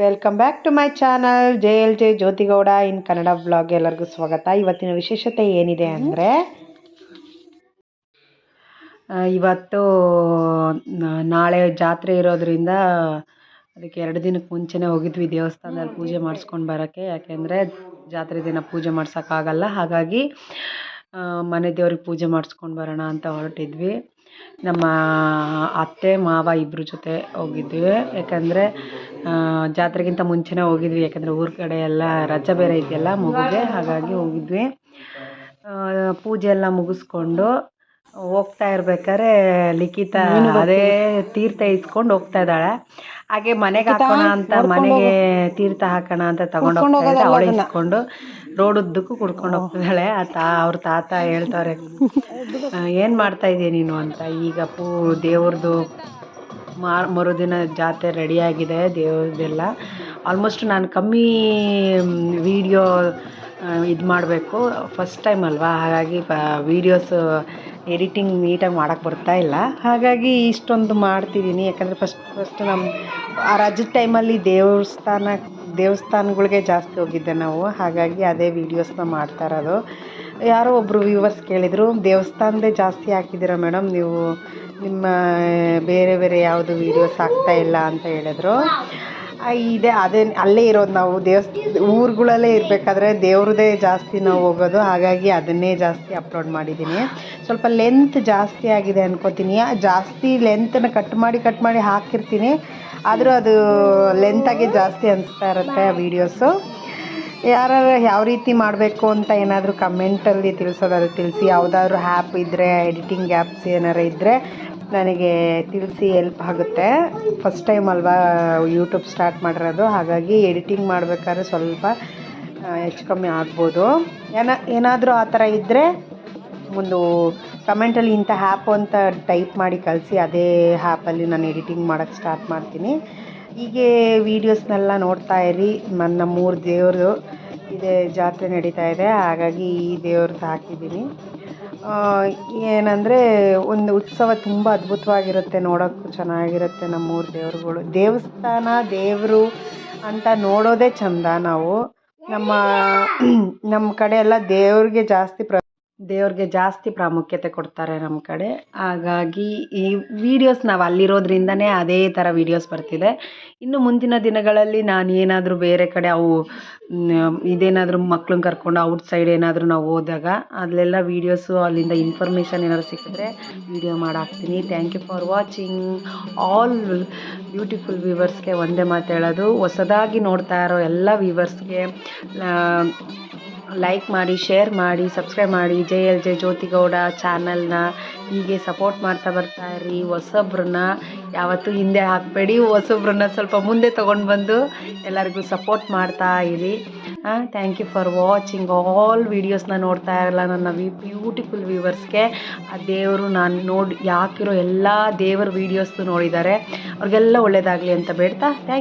Welcome back to my channel J L J Jyothigowda in Kannada blog ಎಲ್ಲರಿಗೂ ಸ್ವಾಗತ. ಇವತ್ತಿನ ವಿಶೇಷತೆ ಏನಿದೆ ಅಂದರೆ ಇವತ್ತು ನಾಳೆ ಜಾತ್ರೆ ಇರೋದ್ರಿಂದ ಅದಕ್ಕೆ ಎರಡು ದಿನಕ್ಕೆ ಮುಂಚೆನೇ ಹೋಗಿದ್ವಿ ದೇವಸ್ಥಾನದಲ್ಲಿ ಪೂಜೆ ಮಾಡಿಸ್ಕೊಂಡು ಬರೋಕ್ಕೆ. ಯಾಕೆಂದರೆ ಜಾತ್ರೆ ದಿನ ಪೂಜೆ ಮಾಡ್ಸೋಕ್ಕಾಗಲ್ಲ. ಹಾಗಾಗಿ ಮನೆ ದೇವ್ರಿಗೆ ಪೂಜೆ ಮಾಡಿಸ್ಕೊಂಡು ಬರೋಣ ಅಂತ ಹೊರಟಿದ್ವಿ. ನಮ್ಮ ಅತ್ತೆ, ಮಾವ ಇಬ್ಬರ ಜೊತೆ ಹೋಗಿದ್ವಿ. ಯಾಕಂದರೆ ಜಾತ್ರೆಗಿಂತ ಮುಂಚೆನೇ ಹೋಗಿದ್ವಿ. ಯಾಕಂದರೆ ಊರ ಕಡೆ ಎಲ್ಲ ರಜೆ ಬೇರೆ ಇದೆಯಲ್ಲ ಮಗುಗೆ, ಹಾಗಾಗಿ ಹೋಗಿದ್ವಿ. ಪೂಜೆ ಎಲ್ಲ ಮುಗಿಸ್ಕೊಂಡು ಹೋಗ್ತಾ ಇರ್ಬೇಕಾದ್ರೆ ಲಿಖಿತ ಅದೇ ತೀರ್ಥ ಇಸ್ಕೊಂಡು ಹೋಗ್ತಾ ಇದ್ದಾಳೆ. ಹಾಗೆ ಮನೆಗೆ ಹಾಕೋಣ ಅಂತ ಮನೆಗೆ ತೀರ್ಥ ಹಾಕೋಣ ಅಂತ ತಗೊಂಡು ಹೋಗ್ತಾ ಇದ್ದೆ ಅವಳು ಇಸ್ಕೊಂಡು ರೋಡ್ ಉದ್ದಕ್ಕೂ ಕುಡ್ಕೊಂಡು ಹೋಗ್ತಿದ್ದಾಳೆ. ಆ ತಾ ಅವ್ರ ತಾತ ಹೇಳ್ತಾರೆ ಏನ್ ಮಾಡ್ತಾ ಇದೀಯ ನೀನು ಅಂತ. ಈಗ ಪೂ ದೇವ್ರದ್ದು ಮಾರ್ ಮರುದಿನ ಜಾತ್ರೆ ರೆಡಿಯಾಗಿದೆ ದೇವ್ರದ್ದೆಲ್ಲ ಆಲ್ಮೋಸ್ಟ್ ನಾನು ಕಮ್ಮಿ ವಿಡಿಯೋ ಇದು ಮಾಡಬೇಕು. ಫಸ್ಟ್ ಟೈಮ್ ಅಲ್ವಾ? ಹಾಗಾಗಿ ವೀಡಿಯೋಸ್ ಎಡಿಟಿಂಗ್ ನೀಟಾಗಿ ಮಾಡೋಕ್ಕೆ ಬರ್ತಾ ಇಲ್ಲ. ಹಾಗಾಗಿ ಇಷ್ಟೊಂದು ಮಾಡ್ತಿದ್ದೀನಿ. ಯಾಕಂದರೆ ಫಸ್ಟ್ ಫಸ್ಟ್ ನಮ್ಮ ಆ ರಜದ ಟೈಮಲ್ಲಿ ದೇವಸ್ಥಾನ, ದೇವಸ್ಥಾನಗಳಿಗೆ ಜಾಸ್ತಿ ಹೋಗಿದ್ದೆ ನಾವು. ಹಾಗಾಗಿ ಅದೇ ವೀಡಿಯೋಸ್ನ ಮಾಡ್ತಾ ಇರೋದು. ಯಾರೋ ಒಬ್ಬರು ವ್ಯೂವರ್ಸ್ ಕೇಳಿದರು, ದೇವಸ್ಥಾನದೇ ಜಾಸ್ತಿ ಹಾಕಿದ್ದೀರ ಮೇಡಮ್ ನೀವು ನಿಮ್ಮ, ಬೇರೆ ಬೇರೆ ಯಾವುದು ವೀಡಿಯೋಸ್ ಆಗ್ತಾ ಇಲ್ಲ? ಅಂತ ಹೇಳಿದ್ರು. ಇದೆ, ಅದೇ, ಅಲ್ಲೇ ಇರೋದು ನಾವು. ದೇವಸ್ ಊರುಗಳಲ್ಲೇ ಇರಬೇಕಾದ್ರೆ ದೇವ್ರದ್ದೇ ಜಾಸ್ತಿ ನಾವು ಹೋಗೋದು. ಹಾಗಾಗಿ ಅದನ್ನೇ ಜಾಸ್ತಿ ಅಪ್ಲೋಡ್ ಮಾಡಿದ್ದೀನಿ. ಸ್ವಲ್ಪ ಲೆಂತ್ ಜಾಸ್ತಿ ಆಗಿದೆ ಅನ್ಕೋತೀನಿ. ಜಾಸ್ತಿ ಲೆಂತನ್ನ ಕಟ್ ಮಾಡಿ ಕಟ್ ಮಾಡಿ ಹಾಕಿರ್ತೀನಿ. ಆದರೂ ಅದು ಲೆಂತಾಗಿ ಜಾಸ್ತಿ ಅನಿಸ್ತಾ ಇರುತ್ತೆ ಆ ವೀಡಿಯೋಸು ಯಾರು ಯಾವ ರೀತಿ ಮಾಡಬೇಕು ಅಂತ ಏನಾದರೂ ಕಮೆಂಟಲ್ಲಿ ತಿಳಿಸೋದಾದ್ರೆ ತಿಳಿಸಿ. ಯಾವುದಾದ್ರೂ ಆ್ಯಪ್ ಇದ್ದರೆ ಎಡಿಟಿಂಗ್ ಆ್ಯಪ್ಸ್ ಏನಾರು ಇದ್ದರೆ ನನಗೆ ತಿಳಿಸಿ ಹೆಲ್ಪ್ ಆಗುತ್ತೆ. ಫಸ್ಟ್ ಟೈಮ್ ಅಲ್ವಾ ಯೂಟ್ಯೂಬ್ ಸ್ಟಾರ್ಟ್ ಮಾಡಿರೋದು. ಹಾಗಾಗಿ ಎಡಿಟಿಂಗ್ ಮಾಡಬೇಕಾದ್ರೆ ಸ್ವಲ್ಪ ಹೆಚ್ಚು ಕಮ್ಮಿ ಆಗ್ಬೋದು. ಏನ, ಏನಾದರೂ ಆ ಥರ ಇದ್ದರೆ ಒಂದು ಕಮೆಂಟಲ್ಲಿ ಇಂಥ ಹ್ಯಾಪ್ ಅಂತ ಟೈಪ್ ಮಾಡಿ ಕಳಿಸಿ. ಅದೇ ಆ್ಯಪಲ್ಲಿ ನಾನು ಎಡಿಟಿಂಗ್ ಮಾಡೋಕ್ಕೆ ಸ್ಟಾರ್ಟ್ ಮಾಡ್ತೀನಿ. ಹೀಗೆ ವೀಡಿಯೋಸ್ನೆಲ್ಲ ನೋಡ್ತಾ ಇರಿ. ನನ್ನ ಮೂರು ದೇವರು ಇದೆ, ಜಾತ್ರೆ ನಡೀತಾ ಇದೆ. ಹಾಗಾಗಿ ಈ ದೇವ್ರದ್ದು ಹಾಕಿದ್ದೀನಿ. ಏನಂದರೆ ಒಂದು ಉತ್ಸವ ತುಂಬ ಅದ್ಭುತವಾಗಿರುತ್ತೆ ನೋಡೋಕ್ಕೂ ಚೆನ್ನಾಗಿರುತ್ತೆ ನಮ್ಮೂರ ದೇವ್ರುಗಳು. ದೇವಸ್ಥಾನ, ದೇವರು ಅಂತ ನೋಡೋದೇ ಚಂದ ನಾವು. ನಮ್ಮ ನಮ್ಮ ಕಡೆ ಎಲ್ಲ ದೇವ್ರಿಗೆ ಜಾಸ್ತಿ ಪ್ರ ದೇವ್ರಿಗೆ ಜಾಸ್ತಿ ಪ್ರಾಮುಖ್ಯತೆ ಕೊಡ್ತಾರೆ ನಮ್ಮ ಕಡೆ. ಹಾಗಾಗಿ ಈ ವೀಡಿಯೋಸ್ ನಾವು ಅಲ್ಲಿರೋದ್ರಿಂದನೇ ಅದೇ ಥರ ವೀಡಿಯೋಸ್ ಬರ್ತಿದೆ. ಇನ್ನು ಮುಂದಿನ ದಿನಗಳಲ್ಲಿ ನಾನು ಏನಾದರೂ ಬೇರೆ ಕಡೆ ಅವು ಇದೇನಾದರೂ ಮಕ್ಳನ್ನ ಕರ್ಕೊಂಡು ಔಟ್ ಸೈಡ್ ಏನಾದರೂ ನಾವು ಹೋದಾಗ ಅಲ್ಲೆಲ್ಲ ವೀಡಿಯೋಸು ಅಲ್ಲಿಂದ ಇನ್ಫಾರ್ಮೇಷನ್ ಏನಾದ್ರು ಸಿಕ್ಕಿದ್ರೆ video ಮಾಡಾಕ್ತೀನಿ. Thank you for watching all beautiful ವ್ಯೂವರ್ಸ್ಗೆ ಒಂದೇ ಮಾತು ಹೇಳೋದು, ಹೊಸದಾಗಿ ನೋಡ್ತಾ ಇರೋ ಎಲ್ಲ ವ್ಯೂವರ್ಸ್ಗೆ ಲೈಕ್ ಮಾಡಿ ಶೇರ್ ಮಾಡಿ ಸಬ್ಸ್ಕ್ರೈಬ್ ಮಾಡಿ. ಜೆ ಎಲ್ ಜೆ ಜ್ಯೋತಿಗೌಡ ಚಾನಲ್ನ ಹೀಗೆ ಸಪೋರ್ಟ್ ಮಾಡ್ತಾ ಬರ್ತಾ ಇರಿ. ಹೊಸಬ್ರನ್ನ ಯಾವತ್ತೂ ಹಿಂದೆ ಹಾಕಬೇಡಿ. ಹೊಸಬ್ರನ್ನ ಸ್ವಲ್ಪ ಮುಂದೆ ತೊಗೊಂಡು ಬಂದು ಎಲ್ಲರಿಗೂ ಸಪೋರ್ಟ್ ಮಾಡ್ತಾ ಇರಿ. Thank you for watching all ವೀಡಿಯೋಸ್ನ ನೋಡ್ತಾ ಇರಲ್ಲ ನನ್ನ ವಿ ಬ್ಯೂಟಿಫುಲ್ ವ್ಯೂವರ್ಸ್ಗೆ ಆ ದೇವರು ನಾನು ನೋಡಿ, ಯಾಕಿರೋ ಎಲ್ಲ ದೇವರ ವೀಡಿಯೋಸ್ದು ನೋಡಿದ್ದಾರೆ. ಅವ್ರಿಗೆಲ್ಲ ಒಳ್ಳೆಯದಾಗಲಿ ಅಂತ ಬೇಡ್ತಾ. ಥ್ಯಾಂಕ್